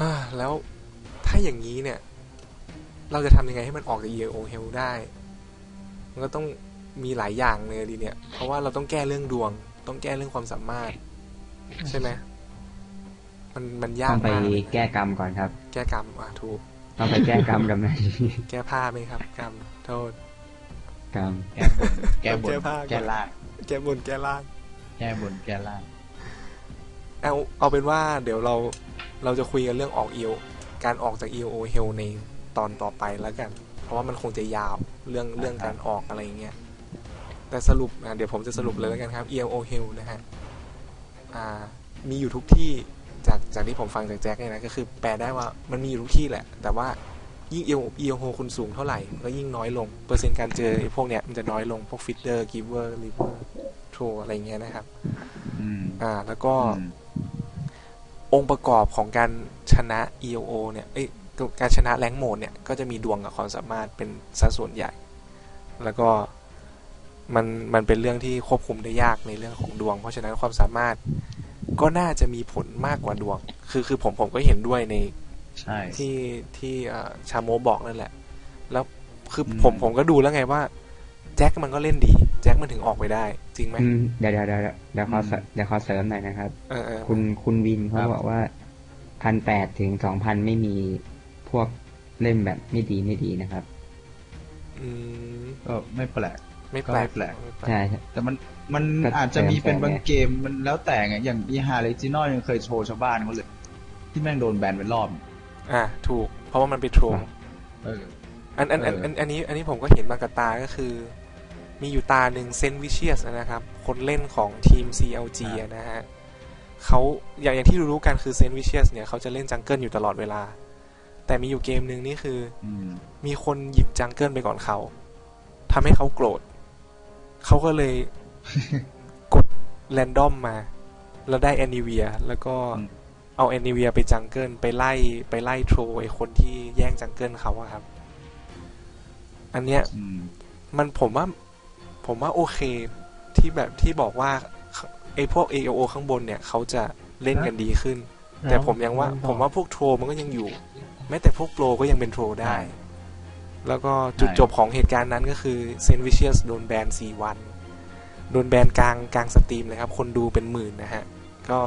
ฮ่าแล้วถ้าอย่างนี้เนี่ย เราจะทำยังไงให้มันออกจาก EO h e l ได้ มันก็ต้องมีหลายอย่างเลยดีเนี่ย เพราะว่าเราต้องแก้เรื่องดวง ต้องแก้เรื่องความสามารถ ใช่ไหมมันมันยาต้กองไปมากเลยแก้กรรมก่อนครับ แก้กรรมอะถูกต้องไปแก้กรรมกับนายแก้ผ้าไหมครับ กรรมโทษกรรมแก้บนแก้ผ้าแก้ล่างแก้บนแก้ล่างแก้บนแก้ล่างเอาเอาเป็นว่าเดี๋ยวเรา เราจะคุยกันเรื่องออกเอ o การออกจาก EO h e l ในตอนต่อไปแล้วกัน เพราะว่ามันคงจะยาวเรื่องเรื่องการออกอะไรอย่างเงี้ยแต่สรุปนะเดี๋ยวผมจะสรุปเลยแล้วกันครับ EO h e l นะฮะอ่ามีอยู่ทุกที่จากจากที่ผมฟังจากแจ็คเนี่ยนะก็คือแปลได้ว่ามันมีอยู่ทุกที่แหละ แต่ว่ายิ่ง EO EO h e l คุณสูงเท่าไหร่มันก็ยิ่งน้อยลง เปอร์เซ็นต์การเจอไอ้พวกเนี้ยมันจะน้อยลงพวกฟิตเดอร์กิฟเวอร์ลิเวอร์โทรอะไรเงี้ยนะครับอืมอ่า แล้วก็ อืมองค์ประกอบของการชนะ EOO เนี่ยเอ้ยการชนะแรงโหมดเนี่ยก็จะมีดวงกับความสามารถเป็นสัดส่วนใหญ่ แล้วก็มันมันเป็นเรื่องที่ควบคุมได้ยากในเรื่องของดวง เพราะฉะนั้นความสามารถก็น่าจะมีผลมากกว่าดวง คือคือผมผมก็เห็นด้วยในใช่ที่ที่เอ่อชาโมบอกนั่นแหละ แล้วคืออมผมผมก็ดูแล้วไงว่า แจ็คมันก็เล่นดี แจ็คมันถึงออกไปได้ จริงไหมอืมเดี๋ยวเดี๋ยวเดี๋ยวเดี๋ยวขอเสริมเดี๋ยวขอเสริมหน่อยนะครับเออเออคุณคุณวินเขาบอกว่าพันแปดถึงสองพันไม่มีพวกเล่นแบบไม่ดีไม่ดีนะครับ อืมก็ไม่แปลกไม่แปลกก็ไม่แปลกไม่แปลกใช่ใช่แต่มันมันก็อาจจะมีเป็นแต่บางไงเกมมันแล้วแต่ไงอย่างอีฮาเลจินอลยังเคยโชว์ชาวบ้านเขาเลย ที่แม่งโดนแบนไปรอบ อะถูก เพราะว่ามันไปโทรเอออันอันอันเอออัอันอันนี้ อันนี้ผมก็เห็นมากับตาก็คือ มีอยู่ตาหนึ่งเซนวิเชียสนะครับ คนเล่นของทีม CLG อะนะฮะเขาอย่างอย่างที่รู้ๆกันคือเซนวิเชียสเนี่ยเขาจะเล่นจังเกิลอยู่ตลอดเวลา แต่มีอยู่เกมหนึ่งนี่คืออืมมีคนหยิบจังเกิลไปก่อนเขาทำให้เขาโกรธเขาก็เลยกดแรนดอมมา แล้วได้แอนิเวีย แล้วก็เอาแอนิเวียไปจังเกิลไปไล่ไปไล่โทรไอคนที่แย่งจังเกิลเขาอะครับ อันเนี้ยอืมมันผมว่า ผมว่าโอเคที่แบบที่บอกว่าไอพวก AOO ข้างบนเนี่ยเขาจะเล่นกันดีขึ้น แต่ผมยังว่า ผมว่าพวกโทรมันก็ยังอยู่ แม้แต่พวกโปรก็ยังเป็นโทรได้ แล้วก็จุดจบของเหตุการณ์นั้นก็คือเซนวิเชียสโดนแบนสี่วัน โดนแบนกลางกลางสตรีมเลยครับ คนดูเป็นหมื่นนะฮะ ก็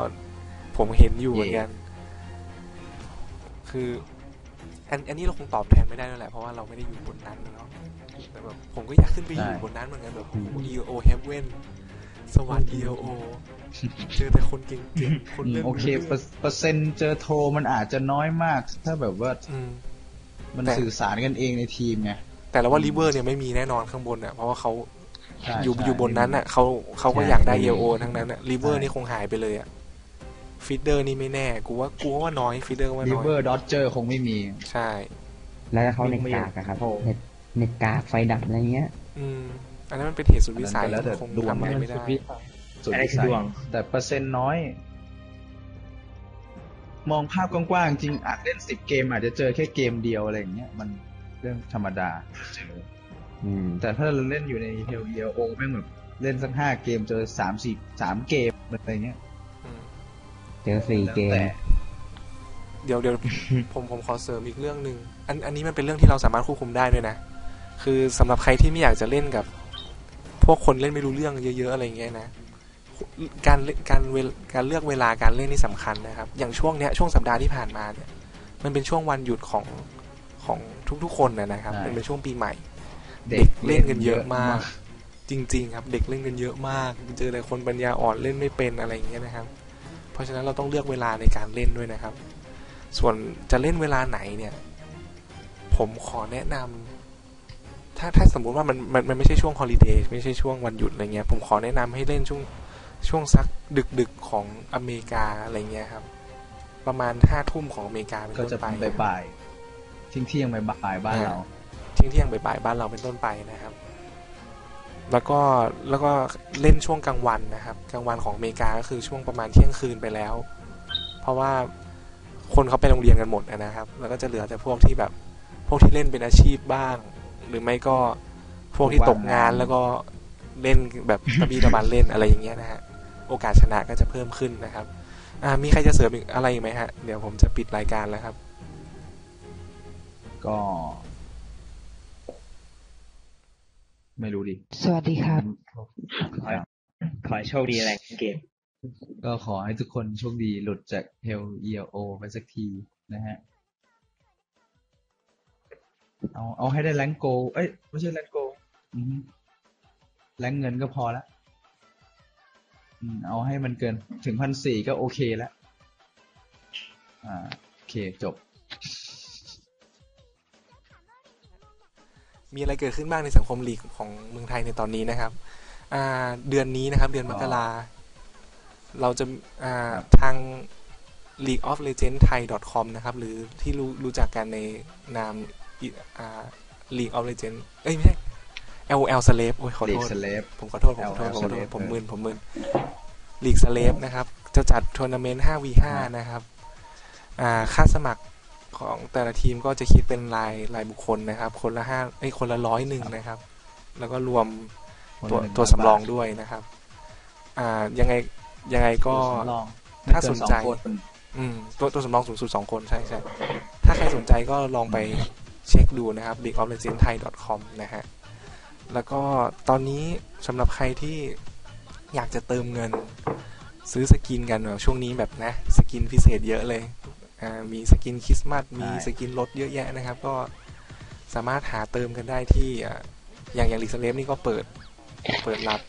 ผมเห็นอยู่เหมือนกัน คืออันอันนี้เราคงตอบแทนไม่ได้แล้วแหละเพราะว่าเราไม่ได้อยู่บนนั้นเนาะ แต่แบบผมก็อยากขึ้นไปอยู่ใช่บนนั้นเหมือนกันแบบ EO Heaven สวรรค์ EO เจอแต่คนเก่งๆคนอืมเล่นโอเคเปอร์เปอร์เซ็นต์เจอโทรมันอาจจะน้อยมาก ถ้าแบบว่าอืมมันแต่สื่อสารกันเองในทีมไงแต่เราว่าริเวอร์เนี่ยไม่มีแน่นอนข้างบนอะเพราะว่าเขาใช่อยู่ใช่อยู่บนนั้นอะเขาเขาก็ใช่อยากได้ไม่มีเอโอทั้งนั้นอะริเวอร์ใช่นี่คงหายไปเลยอะฟีเดอร์นี่ไม่แน่ กูว่ากูว่าน้อยฟีเดอร์ว่าริน้อยเวอร์ดอ d เจอร์คงไม่มี ใช่ แล้วถ้าเขาวิ่เน็งตไม่กากอะครับโอ้ เน็ตเน็ตกากไฟดับอะไรเงี้ย อืม อันนั้นมันเป็นเหตุสุดวิสัยอันนั้นก็แล้วแต่คงดวง ทำอะไรไม่ได้สุดอะไรวิคือสัยดวง แต่เปอร์เซ็นต์น้อย มองภาพกว้างๆจริงอาจเล่นสิบเกม อาจจะเจอแค่เกมเดียวอะไรอย่างเงี้ยมันเรื่องธรรมดาเจออืม แต่ถ้าเราเล่นอยู่ในเฮลเอโอแม่งแบบเล่นสักห้าเกมเจอสามสี่สามเกมอะไรเงี้ยอืม เจอสี่เกมแต่เดี๋ยวเดี๋ยว ผมผมขอเสริมอีกเรื่องหนึ่งอันอันนี้มันเป็นเรื่องที่เราสามารถควบคุมได้ด้วยนะ คือสำหรับใครที่ไม่อยากจะเล่นกับ พวกคนเล่นไม่รู้เรื่องเยอะๆอะไรอย่างเงี้ยนะการเล่นการเวลการเลือกเวลาการเล่นนี่สำคัญนะครับ อย่างช่วงเนี้ยช่วงสัปดาห์ที่ผ่านมาเนี่ยมันเป็นช่วงวันหยุดของของทุกๆคนนะนะครับ มันเป็นช่วงปีใหม่ เด็กเล่นกันเยอะมาก จริง ๆ ครับ เด็กเล่นกันเยอะมาก เจอแต่คนปัญญาอ่อนเล่นไม่เป็นอะไรอย่างเงี้ยนะครับ เพราะฉะนั้นเราต้องเลือกเวลาในการเล่นด้วยนะครับ ส่วนจะเล่นเวลาไหนเนี่ย ผมขอแนะนำ ถ้าถ้าสมมุติว่ามันมันมันไม่ใช่ช่วงฮอลิเดย์ไม่ใช่ช่วงวันหยุดอะไรเงี้ย ผมขอแนะนำให้เล่นช่วงช่วงสักดึกดึกๆของอเมริกาอะไรเงี้ยครับ ประมาณห้าทุ่มของอเมริกาเป็นก็ต้นจะไปเป็นบ่ายๆทิ้งเที่ยงๆบ่ายๆบ้านเราเที่ยงเที่ยงๆบ่ายๆบ้านเราเป็นต้นไปนะครับ แล้วก็แล้วก็เล่นช่วงกลางวันนะครับ กลางวันของอเมริกาก็คือช่วงประมาณเที่ยงคืนไปแล้ว เพราะว่าคนเขาไปโรงเรียนกันหมดนะครับ แล้วก็จะเหลือแต่พวกที่แบบพวกที่เล่นเป็นอาชีพบ้าง หรือไม่ก็พวกที่ตกงานแล้วก็เล่นแบบตะบีตะบันเล่นอะไรอย่างเงี้ยนะฮะโอกาสชนะก็จะเพิ่มขึ้นนะครับ อ่า มีใครจะเสริมอีกอะไรอีกไหมฮะ เดี๋ยวผมจะปิดรายการแล้วครับ ก็ ไม่รู้ดิ สวัสดีครับ ขอขอให้โชคดีอะไรเกม ก็ขอให้ทุกคนโชคดีหลุดจากเฮลเอโอไปสักทีนะฮะ เอาเอาให้ได้แรงโกลเอ้ย ไม่ใช่แรงโกลอืมแรงเงินก็พอละอืมเอาให้มันเกินถึงพันสี่ก็โอเคแล้ว อ่า โอเค จบ มีอะไรเกิดขึ้นบ้างในสังคมลีกของเมืองไทยในตอนนี้นะครับ อ่า เดือนนี้นะครับ เดือนมกราเราจะ อ่าครับทาง league of legends thai com นะครับ หรือที่รู้รู้จักกันในนาม อิอ่า league of legends เอ้ยไม่ใช่ LOL slave โอ้ยขอเด็โทกษสเลฟผมขอโทษ ผมขอโทษ LOL ผมขอโทษ Slave ผมเออมึนผมมึนลีกสเลฟนะครับ จะจัดทัวร์นาเมนต์ 5v5 นะครับ อ่า ค่าสมัครของแต่ละทีมก็จะคิดเป็นรายรายบุคคลนะครับ คนละห้าไอ้ยคนละร้อยหนึ่งนะครับ แล้วก็รวมตัวคนละตัว100สำรองบาทด้วยนะครับ อ่า ยังไงยังไงก็ ตัวสำรองถ้าสนใจ ไม่เกิองคนอืมตัวตัวสำรองสูงสุดสองคนใช่ใช่ถ้าใครสนใจก็ลองไป เช็คดูนะครับ leagueoflegendsthai.com นะฮะ แล้วก็ตอนนี้สำหรับใครที่อยากจะเติมเงิน ซื้อสกินกันแบบช่วงนี้แบบนะ สกินพิเศษเยอะเลยอ่ามีสกินคริสต์มาส มีสกินรถเยอะแยะนะครับ ก็สามารถหาเติมกันได้ที่อ่าอย่างอย่างลิสเลฟนี่ก็เปิดเปิดรับ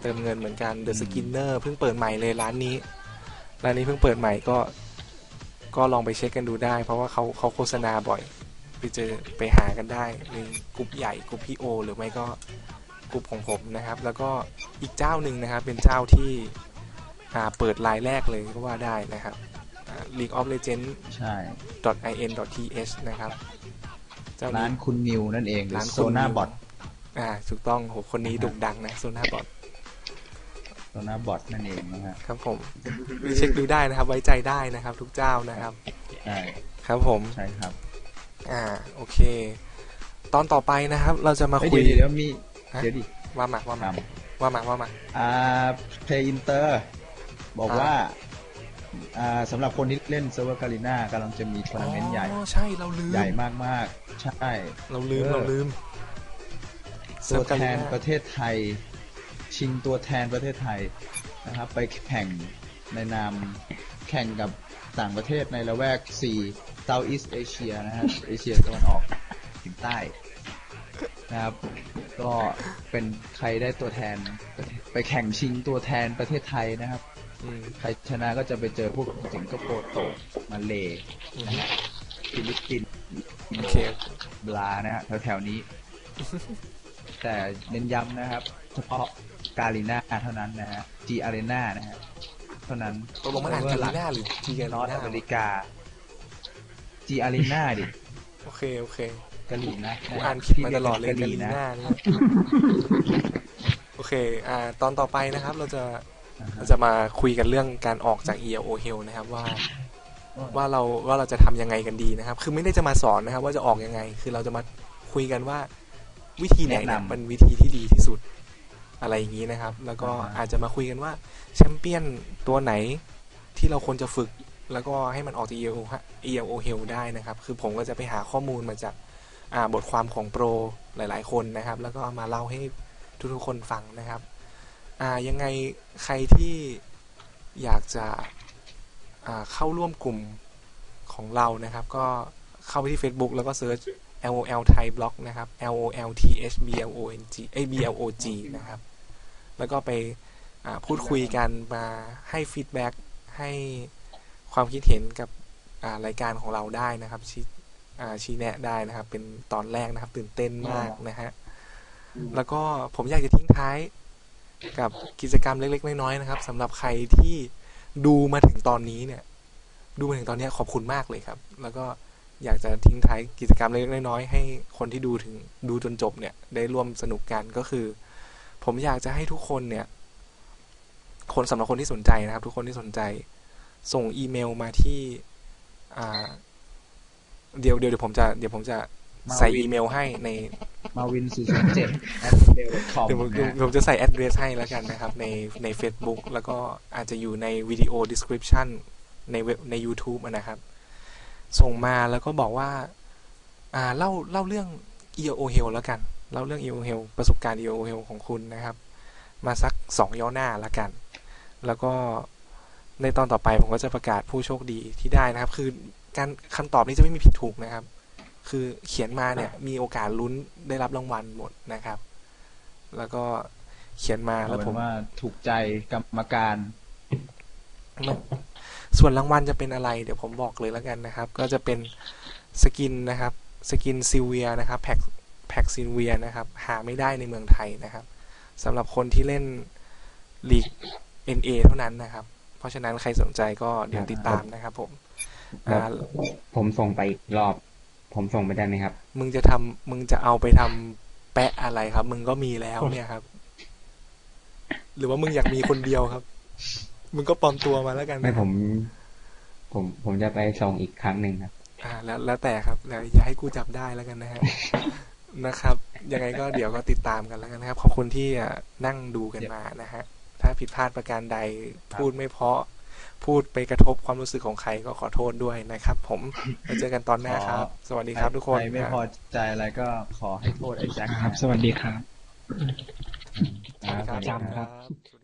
เติมเงินเหมือนกัน The Skinner เพิ่งเปิดใหม่เลยร้านนี้ร้านนี้เพิ่งเปิดใหม่ก็ก็ลองไปเช็คกันดูได้ เพราะว่าเขาเขาโฆษณาบ่อย ไปเจอไปหากันได้ในกลุ่มใหญ่กลุ่มพี่โอ หรือไม่ก็กลุ่มของผมนะครับ แล้วก็อีกเจ้าหนึ่งนะครับ เป็นเจ้าที่อ่าเปิดรายแรกเลยก็ว่าได้นะครับอ่า League of Legends ใช่ in th นะครับเจ้าร้านี้นคุณนิวนั่นเองหรือร้านโซคุณนานิวบอทอ่าถูกต้องโหคนนี้อ่าฮะโด่งดังนะโซนาบอทโซนาบอทนั่นเองนะฮะครับผมไปเช็คดูได้นะครับ ไว้ใจได้นะครับ ทุกเจ้านะครับใช่ครับผมใช่ครับ อ่าโอเค ตอนต่อไปนะครับ เราจะมาเฮ้ยคุยเดี๋ยวเดี๋ยวมีฮะเดี๋ยวดิว่ามาว่ามาทว่ามาว่ามาำอ่าเพย์อินเตอร์บอกอ่าว่าอ่าสำหรับคนที่เล่นเซิร์ฟเวอร์กาลิน่ากำลังจะมีทัวร์นาเมนต์ใหญ่อ๋อใช่เราลืมใหญ่มากๆใช่ เราลืมเออเราลืมตัวแทนเซิร์ฟประเทศไทย ชิงตัวแทนประเทศไทยนะครับ ไปแข่งในนาม แข่งกับต่างประเทศในละแวก4 Southeast Asia นะฮะเอเชียตะวันออกถึงใต้นะครับ ก็เป็นใครได้ตัวแทน ไปแข่งชิงตัวแทนประเทศไทยนะครับอืมใครชนะก็จะไปเจอพวกสิงคโปร์โตกมาเลอืมฟิลิปปินส์โอเคบลานะฮะแถวๆนี้ แต่เน้นย้ำนะครับ เฉพาะกาลีนาเท่านั้นนะฮะจีอารีนานะฮะ เท่านั้นตกลงมันอ่านกาลีน่าหรือจีกาลีนอตน่าอเมริกาจีอารีนาดิ โอเค โอเคกาลีนะกูอ่านผิดมาตลอดเลยกากาลีลีนะน่าเนี่ยโอเค อ่า ตอนต่อไปนะครับ เราจะอ่าฮะเราจะมาคุยกันเรื่องการออกจาก ELO Hill นะครับ ว่า ว่าเราว่าเราจะทำยังไงกันดีนะครับ คือไม่ได้จะมาสอนนะครับ ว่าจะออกยังไง คือเราจะมาคุยกันว่า วิธีไหนเนี่ยแนะนำเป็นวิธีที่ดีที่สุด อะไรอย่างนี้นะครับ แล้วก็อ่าฮะอาจจะมาคุยกันว่าแชมเปี้ยนตัวไหนที่เราควรจะฝึก แล้วก็ให้มันออกจาก ELO ฮะ ELO Hill ได้นะครับ คือผมก็จะไปหาข้อมูลมาจากอ่าบทความของโปรหลาย ๆ คนนะครับ แล้วก็เอามาเล่าให้ทุกๆคนฟังนะครับอ่ายังไงใครที่อยากจะอ่าเข้าร่วมกลุ่มของเรานะครับ ก็เข้าไปที่ Facebook แล้วก็เซิร์ช LOL Thai Blog นะครับ LOL T H B L O N G เอ้ย B L O G นะครับ แล้วก็ไปพูดคุยกันมาให้ฟีดแบ็กให้ความคิดเห็นกับรายการของเราได้นะครับชี้ชี้แนะได้นะครับ เป็นตอนแรกนะครับ ตื่นเต้นมากนะฮะแล้วก็ผมอยากจะทิ้งท้ายกับกิจกรรมเล็ก ๆ น้อยๆนะครับสำหรับใครที่ดูมาถึงตอนนี้เนี่ย ดูมาถึงตอนนี้ขอบคุณมากเลยครับ แล้วก็อยากจะทิ้งท้ายกิจกรรมเล็กๆน้อยๆให้คนที่ดูถึงดูจนจบเนี่ย ได้ร่วมสนุกกันก็คือ ผมอยากจะให้ทุกคนเนี่ย คนสำหรับคนที่สนใจนะครับ ทุกคนที่สนใจ ส่งอีเมลมาที่อ่าเดี๋ยวเดี๋ยวเดี๋ยวผมจะเดี๋ยวผมจะใส่อีเมลให้ในมาวิน4 0 7 at mail com เดี๋ยวผมนะฮะผมจะใส่ address ให้แล้วกันนะครับ ในใน Facebook แล้วก็อาจจะอยู่ในวิดีโอ description ในเว็บใน YouTube อะนะครับ ส่งมาแล้วก็บอกว่า อ่าเล่าเล่าเรื่อง EO h e l แล้วกัน เล่าเรื่อง EO h e l ประสบการณ์ EO h e l ของคุณนะครับ มาสักสองย่อหน้าแล้วกัน แล้วก็ในตอนต่อไปผมก็จะประกาศผู้โชคดีที่ได้นะครับ คือการคำตอบนี้จะไม่มีผิดถูกนะครับ คือเขียนมาเนี่ยมีโอกาสลุ้นได้รับรางวัลหมดนะครับ แล้วก็เขียนมาเอาแล้วเป็ผมนว่าถูกใจกรรมการ ส่วนรางวัลจะเป็นอะไร เดี๋ยวผมบอกเลยแล้วกันนะครับ ก็จะเป็นสกินนะครับ สกินซิเวียนะครับ แพ็ก แพ็กซิเวียนะครับ หาไม่ได้ในเมืองไทยนะครับสำหรับคนที่เล่นลีก NA เท่านั้นนะครับ เพราะฉะนั้นใครสนใจก็เดี๋ยวติดตามนะครับผมแล้วอ่าผมส่งไปอีกรอบ ผมส่งไปได้ไหมครับ มึงจะทำมึงจะเอาไปทำแปะอะไรครับ มึงก็มีแล้วเนี่ยครับ หรือว่ามึงอยากมีคนเดียวครับ มึงก็ปลอมตัวมาแล้วกันไม่นะคผรับมผมผมจะไปส่งอีกครั้งหนึ่งครับ อ่า แล้วแล้วแต่ครับแล้วอย่าให้กูจับได้แล้วกันนะฮะ นะครับ ยังไงก็เดี๋ยวก็ติดตามกันแล้วกันนะครับ ขอบคุณที่อะนั่งดูกันมานะฮะ ถ้าผิดพลาดประการใดพูดไม่เพราะ พูดไปกระทบความรู้สึกของใครก็ขอโทษด้วยนะครับ ผมไว้เจอกันตอนหน้าครับ สวัสดีครับทุกคนใครไม่พอใจอะไรก็ขอให้โทษไอ้แจ็คครับ สวัสดีครับสวัสดีครับครับจำครับสวัสดี